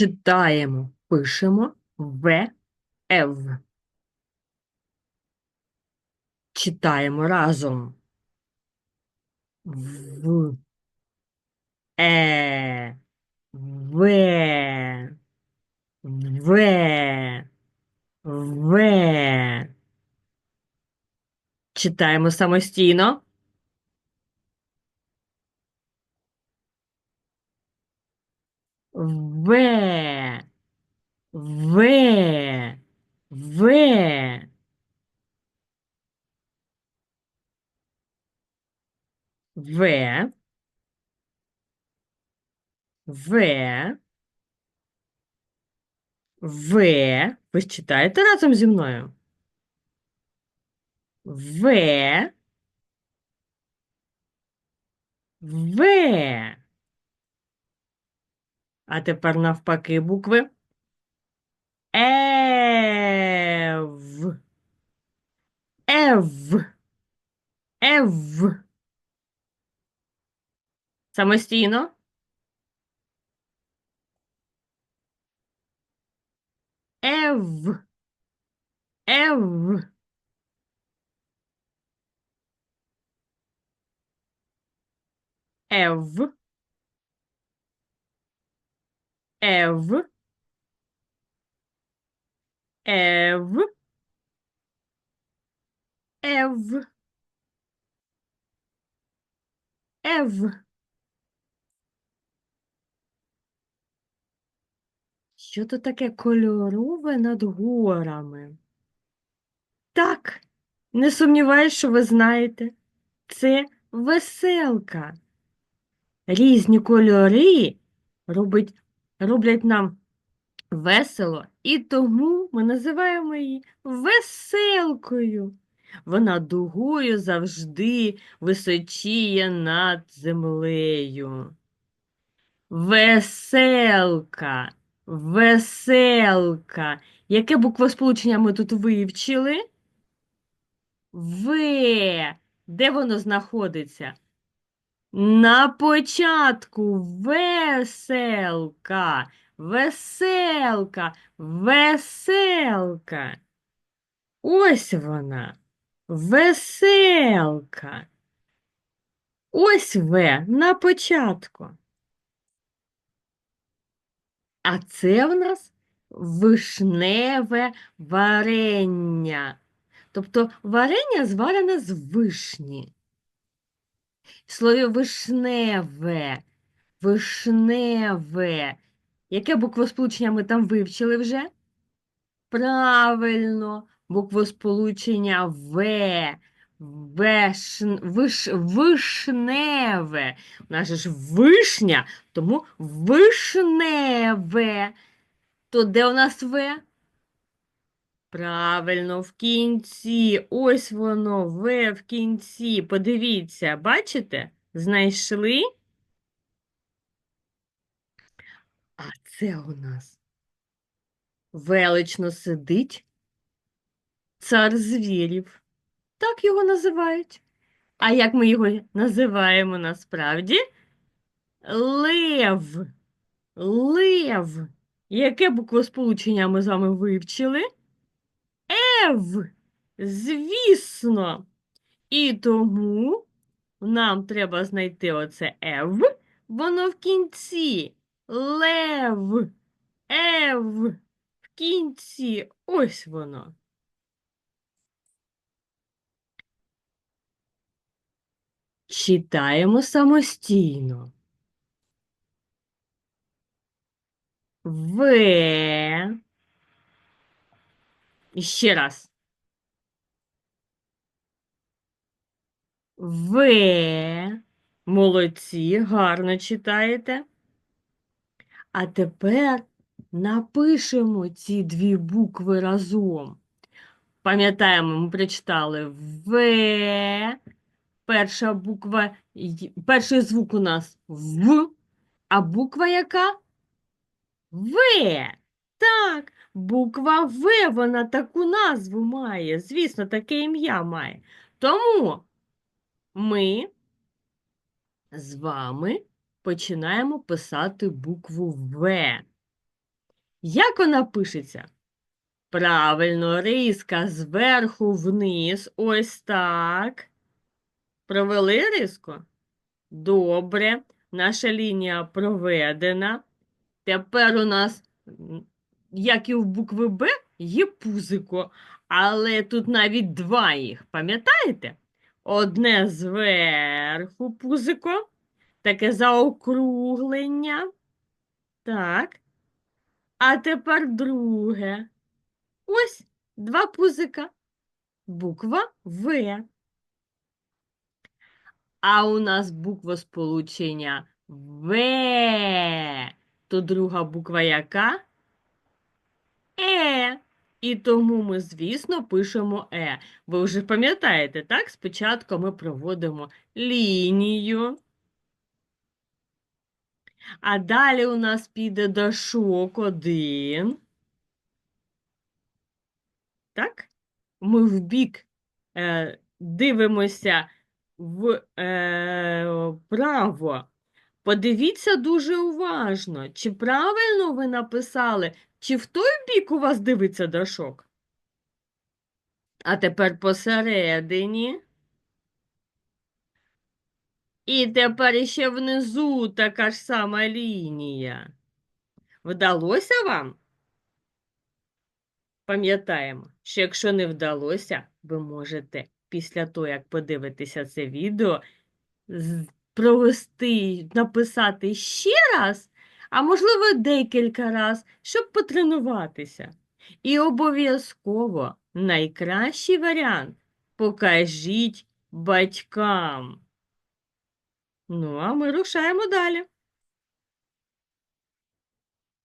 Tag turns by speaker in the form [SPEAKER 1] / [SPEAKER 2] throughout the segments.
[SPEAKER 1] Читаємо, пишемо В, Ев. Читаємо разом. В, Е, В, В, В. Читаємо самостійно. В, В, В. В, В, В. Ви ж читаєте разом зі мною? В, В. А тепер навпаки букви. Ев. Ев. Ев. Самостійно. Ев. Ев. Ев. Ев. Ев. Ев. Ев. Що то таке кольорове над горами? Так, не сумніваюсь, що ви знаєте. Це веселка. Різні кольори робить, роблять нам весело, і тому ми називаємо її веселкою. Вона дугою завжди височіє над землею. Веселка, веселка. Яке буквосполучення ми тут вивчили? В. Де воно знаходиться? На початку веселка, веселка, веселка. Ось вона, веселка. Ось В на початку. А це в нас вишневе варення. Тобто варення зварене з вишні. Слові вишневе, вишневе. Яке буквосполучення ми там вивчили вже? Правильно, буквосполучення В. Вешн, виш, вишневе. У нас ж вишня, тому вишневе. То де у нас В? Правильно, в кінці. Ось воно, В в кінці. Подивіться, бачите? Знайшли? А це у нас велично сидить цар звірів. Так його називають. А як ми його називаємо насправді? Лев. Лев. Яке буквосполучення ми з вами вивчили? Ев. Звісно. І тому нам треба знайти оце Ев. Воно в кінці. Лев. Ев. В кінці. Ось воно. Читаємо самостійно. В. І ще раз. В. Молодці, гарно читаєте. А тепер напишемо ці дві букви разом. Пам'ятаємо, ми прочитали В. Перша буква, перший звук у нас В, а буква яка? В. Так, буква В, вона таку назву має, звісно, таке ім'я має. Тому ми з вами починаємо писати букву В. Як вона пишеться? Правильно, риска зверху вниз. Ось так. Провели риску? Добре. Наша лінія проведена. Тепер у нас, як і в букви Б, є пузико. Але тут навіть два їх. Пам'ятаєте? Одне зверху пузико, таке заокруглення. Так. А тепер друге. Ось два пузика. Буква В. А у нас буква сполучення В. То друга буква яка? І тому ми, звісно, пишемо Е. Ви вже пам'ятаєте, так? Спочатку ми проводимо лінію. А далі у нас піде дашок один. Так? Ми в бік е, дивимося в, е. Подивіться дуже уважно, чи правильно ви написали, чи в той бік у вас дивиться дашок? А тепер посередині. І тепер іще внизу така ж сама лінія. Вдалося вам? Пам'ятаємо, що якщо не вдалося, ви можете після того, як подивитеся це відео, провести, написати ще раз, а можливо декілька раз, щоб потренуватися. І обов'язково найкращий варіант покажіть батькам. Ну, а ми рушаємо далі.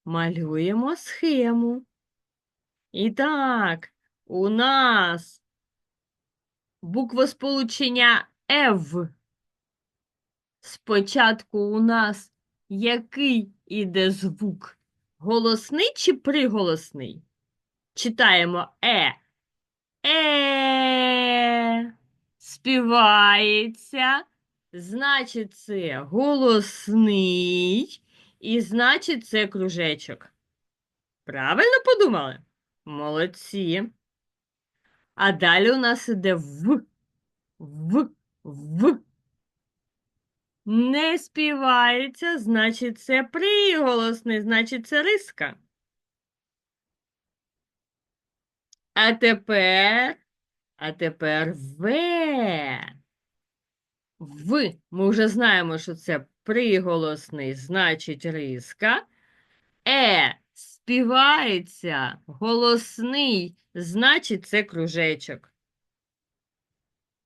[SPEAKER 1] Малюємо схему. І так, у нас буквосполучення F. Спочатку у нас який іде звук? Голосний чи приголосний? Читаємо Е. Е. Співається. Значить, це голосний, і значить, це кружечок. Правильно подумали? Молодці. А далі у нас іде в, в, в. Не співається, значить, це приголосний, значить, це риска. А тепер, а тепер В. В. Ми вже знаємо, що це приголосний, значить, риска. Е. Співається, голосний, значить, це кружечок.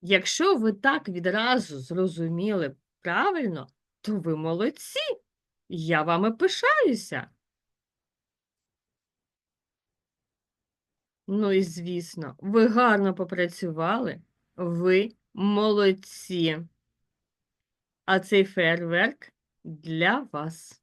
[SPEAKER 1] Якщо ви так відразу зрозуміли правильно, то ви молодці. Я вами пишаюся. Ну і звісно, ви гарно попрацювали, ви молодці. А цей фейерверк для вас.